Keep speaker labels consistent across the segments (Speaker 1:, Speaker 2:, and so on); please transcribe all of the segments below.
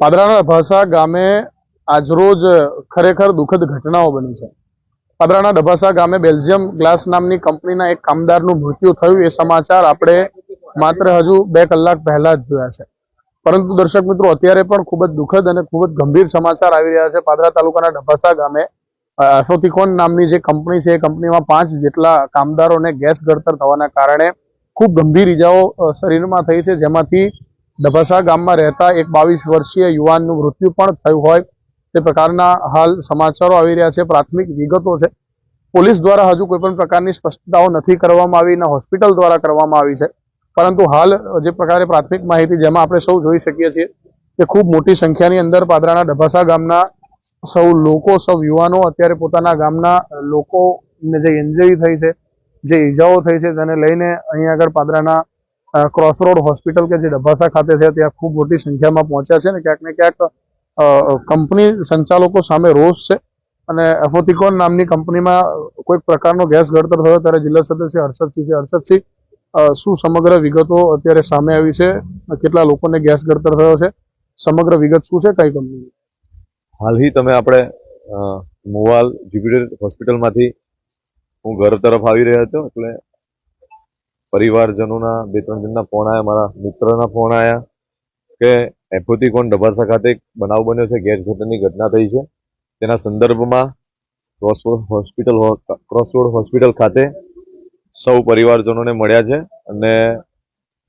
Speaker 1: પાદરાના ડભાસા ગામે આજરોજ ખરેખર દુઃખદ ઘટનાઓ બની છે. પાદરાના ડભાસા ગામે બેલ્જિયમ ગ્લાસ નામની કંપનીના એક કામદારનું મૃત્યુ થયું, એ સમાચાર આપણે માત્ર હજુ બે કલાક પહેલા જ જોયા છે. પરંતુ દર્શક મિત્રો, અત્યારે પણ ખૂબ જ દુઃખદ અને ખૂબ જ ગંભીર સમાચાર આવી રહ્યા છે પાદરા તાલુકાના ડભાસા ગામે. એફોથિકોન નામની જે કંપની છે, એ કંપનીમાં પાંચ જેટલા કામદારોને ગેસ ગળતર થવાના કારણે ખૂબ ગંભીર ઈજાઓ શરીરમાં થઈ છે. જેમાંથી ડભાસા ગામમાં રહેતા એક બાવીસ વર્ષીય યુવાનનું મૃત્યુ પણ થયું હોય તે પ્રકારના હાલ સમાચારો આવી રહ્યા છે, પ્રાથમિક વિગતો છે. પોલીસ દ્વારા હજુ કોઈ પણ પ્રકારની સ્પષ્ટતાઓ નથી કરવામાં આવી, ના હોસ્પિટલ દ્વારા કરવામાં આવી છે. પરંતુ હાલ જે પ્રકારે પ્રાથમિક માહિતી જેમાં આપણે સૌ જોઈ શકીએ છીએ કે ખૂબ મોટી સંખ્યાની અંદર પાદરાના ડભાસા ગામના સૌ લોકો, સૌ યુવાનો અત્યારે પોતાના ગામના લોકોને જે ઇન્જરી થઈ છે, જે ઈજાઓ થઈ છે, તેને લઈને અહીં આગળ પાદરાના ક્રોસરોડ હોસ્પિટલ કે જે ડભાસા ખાતે છે, ત્યાં ખૂબ મોટી સંખ્યામાં પહોંચ્યા છે અને ક્યાંક ને ક્યાંક કંપની સંચાલકો સામે રોષ છે. અને એફોથિકોન નામની કંપનીમાં કોઈક પ્રકારનો ગેસ ગળતર થયો ત્યારે જિલ્લા સદસ્ય હર્ષદસિંહ છે. હર્ષદસિંહ શું સમગ્ર વિગતો અત્યારે સામે આવી છે? કેટલા લોકોને ગેસ ગળતર થયો છે? સમગ્ર વિગત શું છે કઈ કંપની
Speaker 2: હાલહી તમે આપણે મોવાલ જ્યુપિટર હોસ્પિટલમાંથી હું ઘર તરફ આવી રહ્યો હતો એટલે પરિવારજનોના બે ત્રણ જણના ફોન આવ્યા મારા મિત્રના ફોન આવ્યા કે એફોથિકોન ડભાસા ખાતે એક બનાવ બન્યો છે ગેસ ઘટનની ઘટના થઈ છે. તેના સંદર્ભમાં ક્રોસરોડ હોસ્પિટલ ક્રોસરોડ હોસ્પિટલ ખાતે સૌ પરિવારજનોને મળ્યા છે અને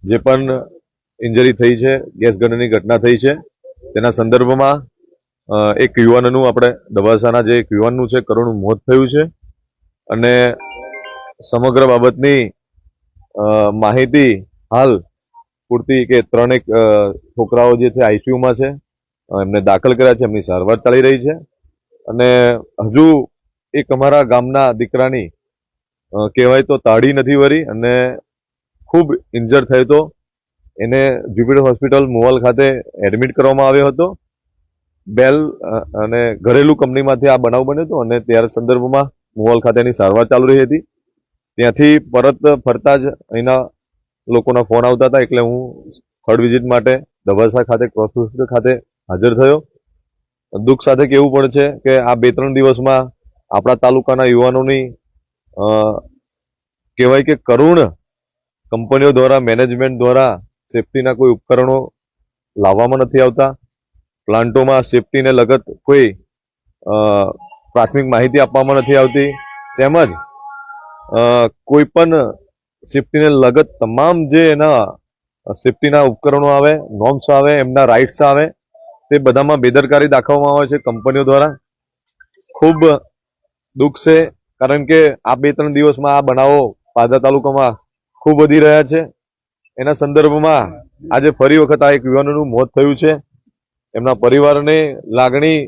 Speaker 2: જે પણ ઇન્જરી થઈ છે, ગેસ ગણની ઘટના થઈ છે, તેના સંદર્ભમાં એક યુવાનનું આપણે ડભાસાના જે એક યુવાનનું છે, કરુણ મોત થયું છે અને સમગ્ર બાબતની માહિતી હાલ પૂરતી કે ત્રણેક છોકરાઓ જે છે આઈસીયુમાં છે એમને દાખલ કર્યા છે, એમની સારવાર ચાલી રહી છે. અને હજુ એક અમારા ગામના દીકરાની કહેવાય તો તાળી નથી વરી અને ખૂબ ઇન્જર થયો હતો. એને જ્યુપિટર હોસ્પિટલ મુવાલ ખાતે એડમિટ કરવામાં આવ્યો હતો. બેલ અને ઘરેલું કંપનીમાંથી આ બનાવ બન્યો હતો અને ત્યાર સંદર્ભમાં મુવાલ ખાતેની સારવાર ચાલુ રહી હતી. ત્યાંથી પરત ફરતા જ અહીંના લોકોના ફોન આવતા હતા, એટલે હું થર્ડ વિઝિટ માટે દભાસા ખાતે, ક્રોસ હોસ્પિટલ ખાતે હાજર થયો. દુઃખ સાથે કહેવું પણ છે કે આ બે ત્રણ દિવસમાં આપણા તાલુકાના યુવાનોની કહેવાય કે કરુણ કંપનીઓ દ્વારા, મેનેજમેન્ટ દ્વારા સેફટીના કોઈ ઉપકરણો લાવવામાં નથી આવતા. પ્લાન્ટોમાં સેફટીને લગત કોઈ પ્રાથમિક માહિતી આપવામાં નથી આવતી. તેમજ કોઈ પણ સેફટીને લગત તમામ જે એના સેફટીના ઉપકરણો આવે નોર્મ્સ આવે, એમના રાઇટ્સ આવે, તે બધામાં બેદરકારી દાખવવામાં આવે છે કંપનીઓ દ્વારા. ખૂબ દુઃખ છે, કારણ કે આ બે ત્રણ દિવસમાં આ બનાવો પાદરા તાલુકામાં ખૂબ વધી રહ્યા છે. એના સંદર્ભમાં આજે ફરી વખત આ એક યુવાનોનું મોત થયું છે. એમના પરિવારને લાગણી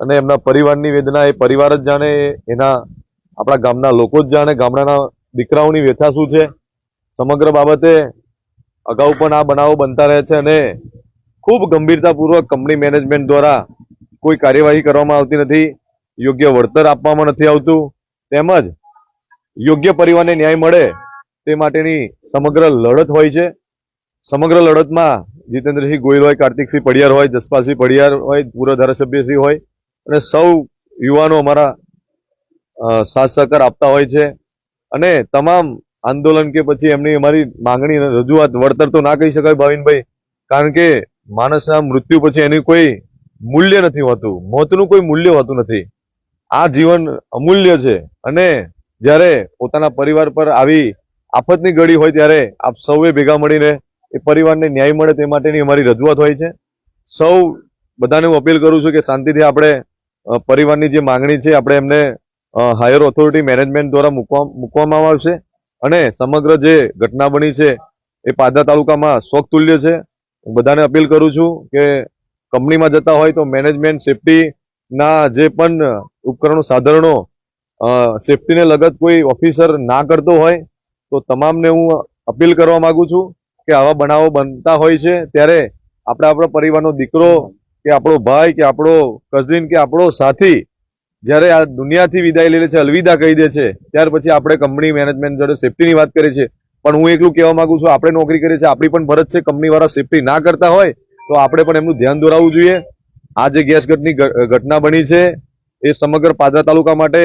Speaker 2: અને એમના પરિવારની વેદના એ પરિવાર જ જાણે એના આપણા ગામના લોકો જ જાણે ગામડાના દીકરાઓની વ્યથા શું છે? સમગ્ર બાબતે અગાઉ પણ આ બનાવો બનતા રહે છે અને ખૂબ ગંભીરતાપૂર્વક કંપની મેનેજમેન્ટ દ્વારા કોઈ કાર્યવાહી કરવામાં આવતી નથી, યોગ્ય વળતર આપવામાં નથી આવતું, તેમજ યોગ્ય પરિવારને ન્યાય મળે તે માટેની સમગ્ર લડત હોય છે. સમગ્ર લડતમાં જીતેન્દ્રસિંહ ગોયલ હોય, કાર્તિકસિંહ પડિયાર હોય, જસપાલસિંહ પડિયાર હોય, પૂર્વ ધારાસભ્યશ્રી હોય અને સૌ યુવાનો અમારા સાથ સહકાર આપતા હોય છે. અને તમામ આંદોલન કે પછી એમની અમારી માંગણી રજૂઆત વળતર તો ના કહી શકાય ભાવિનભાઈ, કારણ કે માણસના મૃત્યુ પછી એનું કોઈ મૂલ્ય નથી હોતું, મોતનું કોઈ મૂલ્ય હોતું નથી. આ જીવન અમૂલ્ય છે અને જ્યારે પોતાના પરિવાર પર આવી આફતની ઘડી હોય ત્યારે આપ સૌએ ભેગા મળીને એ પરિવારને ન્યાય મળે તે માટેની અમારી રજૂઆત હોય છે. સૌ બધાને હું અપીલ કરું છું કે શાંતિથી આપણે પરિવારની જે માંગણી છે, આપણે એમને હાયર ઓથોરિટી મેનેજમેન્ટ દ્વારા મૂકવા, મૂકવામાં આવશે અને સમગ્ર જે ઘટના બની છે એ પાદરા તાલુકામાં શોકતુલ્ય છે. હું બધાને અપીલ કરું છું કે કંપનીમાં જતા હોય તો મેનેજમેન્ટ સેફટીના જે પણ ઉપકરણો, સાધનો સેફટીને લગત કોઈ ઓફિસર ના કરતો હોય તો તમામને હું અપીલ કરવા માગું છું કે આવા બનાવો બનતા હોય છે ત્યારે આપણે આપણા પરિવારનો દીકરો કે આપણો ભાઈ કે આપણો કઝિન કે આપણો સાથી જ્યારે આ દુનિયાથી વિદાય લે છે, અલવિદા કહી દે છે, ત્યાર પછી આપણે કંપની મેનેજમેન્ટ જોડે સેફટીની વાત કરીએ છીએ પણ હું એકલું કહેવા માંગુ છું, આપણે નોકરી કરીએ છીએ આપણી પણ ફરજ છે કંપનીવાળા સેફટી ના કરતા હોય, તો આપણે પણ એમનું ધ્યાન દોરાવવું જોઈએ. આ જે ગેસ ઘટની ઘટના બની છે, એ સમગ્ર પાદરા તાલુકા માટે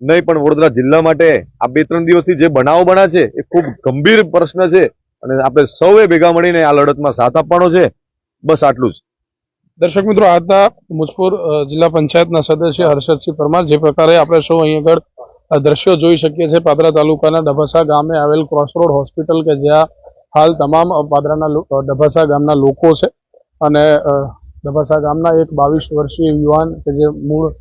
Speaker 2: નહીં, પણ વડોદરા જિલ્લા માટે આ બે ત્રણ દિવસથી જે બનાવો બના છે, એ ખૂબ ગંભીર પ્રશ્ન છે અને આપણે સૌએ ભેગા મળીને આ લડતમાં સાથ આપવાનો છે. બસ આટલું જ.
Speaker 1: દર્શક મિત્રો, આજના મુજપુર જિલ્લા પંચાયતના સદસ્ય હર્ષદસિંહ પરમાર, જે પ્રકારે આપણે સૌ અહીં આગળ દ્રશ્યો જોઈ શકીએ છીએ. પાદરા તાલુકાના ડભાસા ગામે આવેલ ક્રોસરોડ હોસ્પિટલ કે જ્યાં હાલ તમામ પાદરાના ડભાસા ગામના લોકો છે. અને ડભાસા ગામના એક બાવીસ વર્ષીય યુવાન કે જે મૂળ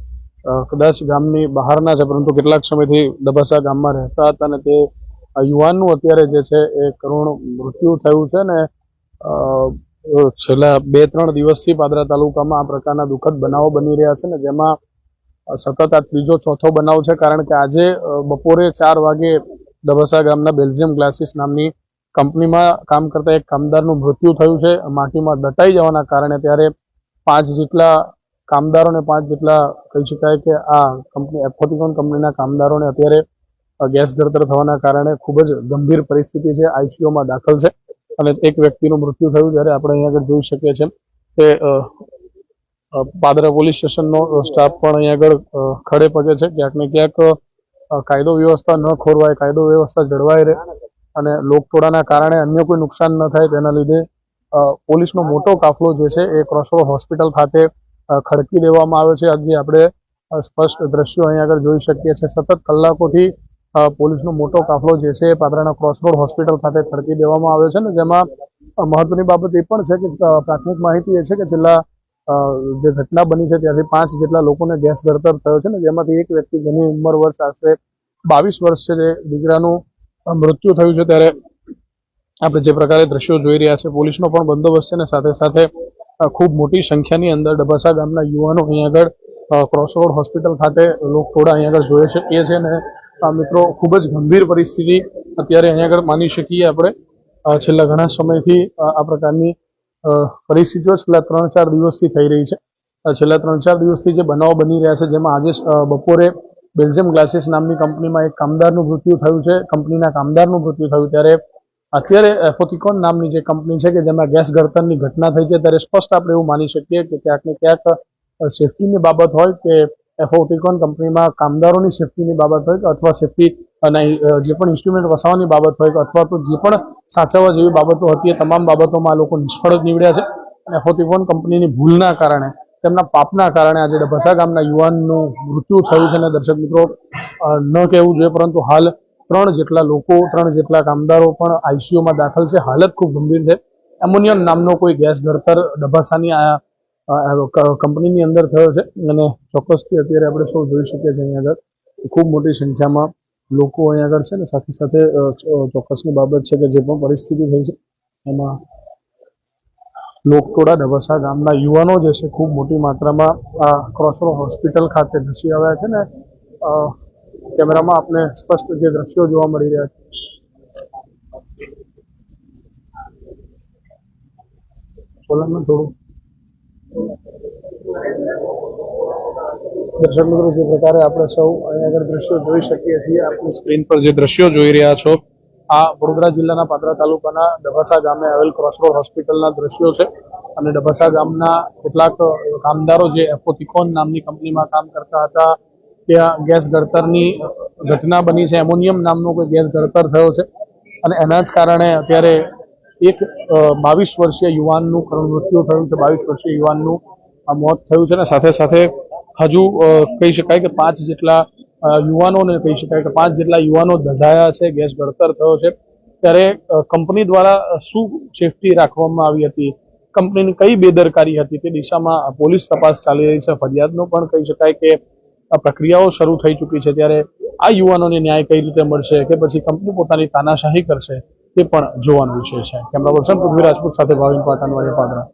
Speaker 1: કદાચ ગામની બહારના છે, પરંતુ કેટલાક સમયથી ડભાસા ગામમાં રહેતા હતા અને તે યુવાનનું અત્યારે જે છે, એ કરુણ મૃત્યુ થયું છે ને છેલ્લા બે ત્રણ દિવસથી પાદરા તાલુકામાં આ પ્રકારના દુઃખદ બનાવો બની રહ્યા છે ને જેમાં સતત આ ત્રીજો ચોથો બનાવ છે કારણ કે આજે બપોરે ચાર વાગે ડબસા ગામના બેલ્જિયમ ગ્લાસીસ નામની કંપનીમાં કામ કરતા એક કામદારનું મૃત્યુ થયું છે. માટીમાં દટાઈ જવાના કારણે ત્યારે પાંચ જેટલા કામદારોને પાંચ જેટલા કહી શકાય કે આ કંપની એફોટિકોન કંપનીના કામદારોને અત્યારે ગેસ ગળતર થવાના કારણે ખૂબ જ ગંભીર પરિસ્થિતિ છે આઈસીયુમાં દાખલ છે. અને એક વ્યક્તિનું મૃત્યુ થયું જ્યારે આપણે અહીંયા આગળ જોઈ શકીએ છીએ કે પાદરા પોલીસ સ્ટેશનનો સ્ટાફ પણ અહીંયા આગળ ખડે પગે છે. ક્યાંક ને ક્યાંક કાયદો વ્યવસ્થા ન ખોરવાય, કાયદો વ્યવસ્થા જળવાઈ રહે અને લોકટોળાના કારણે અન્ય કોઈ નુકસાન ન થાય તેના લીધે પોલીસનો મોટો કાફલો જે છે એ ક્રોસરોડ હોસ્પિટલ ખાતે ખડકી દેવામાં આવ્યો છે. આજે આપણે સ્પષ્ટ દ્રશ્યો અહીંયા આગળ જોઈ શકીએ છીએ. સતત કલાકોથી પોલીસનો મોટો કાફલો જે છે, પાદરાના ક્રોસરોડ હોસ્પિટલ ખાતે ખડકી દેવામાં આવ્યો છે ને, જેમાં મહત્વની બાબત એ પણ છે કે પ્રાથમિક માહિતી એ છે કે છેલ્લા જે ઘટના બની છે ત્યાંથી પાંચ જેટલા લોકોને ગેસ ગળતર થયો છે ને, જેમાંથી એક વ્યક્તિ જેની ઉંમર વર્ષ આશરે બાવીસ વર્ષ છે, જે દીકરાનું મૃત્યુ થયું છે ત્યારે આપણે જે પ્રકારે દ્રશ્યો જોઈ રહ્યા છે, પોલીસનો પણ બંદોબસ્ત છે ને, સાથે સાથે ખૂબ મોટી સંખ્યાની અંદર ડબાસા ગામના યુવાનો અહીં આગળ ક્રોસરોડ હોસ્પિટલ ખાતે લોકટોળા અહીં આગળ જોયે છે, એ છે ને મિત્રો ખૂબ જ ગંભીર પરિસ્થિતિ અત્યારે અહીં આગળ માની શકીએ આપણે. છેલ્લા ઘણા સમયથી આ પ્રકારની પરિસ્થિતિઓ છેલ્લા ત્રણ ચાર દિવસથી થઈ રહી છે. છેલ્લા ત્રણ ચાર દિવસથી જે બનાવો બની રહ્યા છે, જેમાં આજે બપોરે બેલ્જિયમ ગ્લાસીસ નામની કંપનીમાં એક કામદારનું મૃત્યુ થયું છે, કંપનીના કામદારનું મૃત્યુ થયું ત્યારે અત્યારે એફોથિકોન નામની જે કંપની છે કે જેમાં ગેસ ગળતરની ઘટના થઈ છે, ત્યારે સ્પષ્ટ આપણે એવું માની શકીએ કે ક્યાંક ને ક્યાંક સેફટીની બાબત હોય કે એફોથિકોન કંપનીમાં કામદારોની સેફટીની બાબત હોય અથવા સેફ્ટી અને જે પણ ઇન્સ્ટ્રુમેન્ટ વસાવવાની બાબત હોય અથવા તો જે પણ સાચવવા જેવી બાબતો હતી એ તમામ બાબતોમાં લોકો નિષ્ફળ જ નીવડ્યા છે. અને એફોથિકોન કંપનીની ભૂલના કારણે, તેમના પાપના કારણે આજે ડભસા ગામના યુવાનનું મૃત્યુ થયું છે. અને દર્શક મિત્રો ન કહેવું જોઈએ, પરંતુ હાલ ત્રણ જેટલા લોકો, ત્રણ જેટલા કામદારો પણ આઈસીયુમાં દાખલ છે. હાલત ખૂબ ગંભીર છે. એમોનિયમ નામનો કોઈ ગેસ ઘડતર ડભાસાની કંપનીની અંદર થયો છે અને ચોક્કસથી અત્યારે આપણે સૌ જોઈ શકીએ છીએ અહીંયા આગળ ખૂબ મોટી સંખ્યામાં લોકો અહીંયા આગળ છે ને સાથે સાથે ચોક્કસની બાબત છે કે જે પણ પરિસ્થિતિ થઈ છે, એમાં લોકટોળા ડબસા ગામના યુવાનો જે છે ખૂબ મોટી માત્રામાં આ ક્રોસરો હોસ્પિટલ ખાતે ધસી આવ્યા છે ને કેમેરામાં આપણે સ્પષ્ટ જે દ્રશ્યો જોવા મળી રહ્યા છે. બોલો થોડું દર્શક મિત્રો, જે પ્રકારે આપણે સૌ અહીંયા આગળ દ્રશ્યો જોઈ શકીએ છીએ, આપણી સ્ક્રીન પર જે દ્રશ્યો જોઈ રહ્યા છો, આ વડોદરા જિલ્લાના પાદરા તાલુકાના ડભાસા ગામે આવેલ ક્રોસરોડ હોસ્પિટલના દ્રશ્યો છે. અને ડભાસા ગામના કેટલાક કામદારો જે એફોતિકોન નામની કંપનીમાં કામ કરતા હતા ત્યાં ગેસ ગળતરની ઘટના બની છે. એમોનિયમ નામનો કોઈ ગેસ ગળતર થયો છે. અને એના જ કારણે અત્યારે એક બાવીસ વર્ષીય યુવાનનું કરુણ મૃત્યુ થયું છે, બાવીસ વર્ષીય યુવાનનું આ મોત થયું છે અને સાથે સાથે હજુ કહી શકાય કે પાંચ જેટલા યુવાનોને કહી શકાય કે પાંચ જેટલા યુવાનો દઝાયા છે, ગેસ ગળતર થયો છે, ત્યારે કંપની દ્વારા શું સેફટી રાખવામાં આવી હતી, કંપનીની કઈ બેદરકારી હતી, તે દિશામાં પોલીસ તપાસ ચાલી રહી છે, ફરિયાદનો પણ કહી શકાય કે પ્રક્રિયાઓ શરૂ થઈ ચૂકી છે, ત્યારે આ યુવાનોને ન્યાય કઈ રીતે મળશે કે પછી કંપની પોતાની તાનાશાહી કરશે? તે પણ જોવાનો વિષય છે. કેમેરા પર્સન પૃથ્વી રાજપૂત સાથે ભાવિન પાટણવાડી પાદરા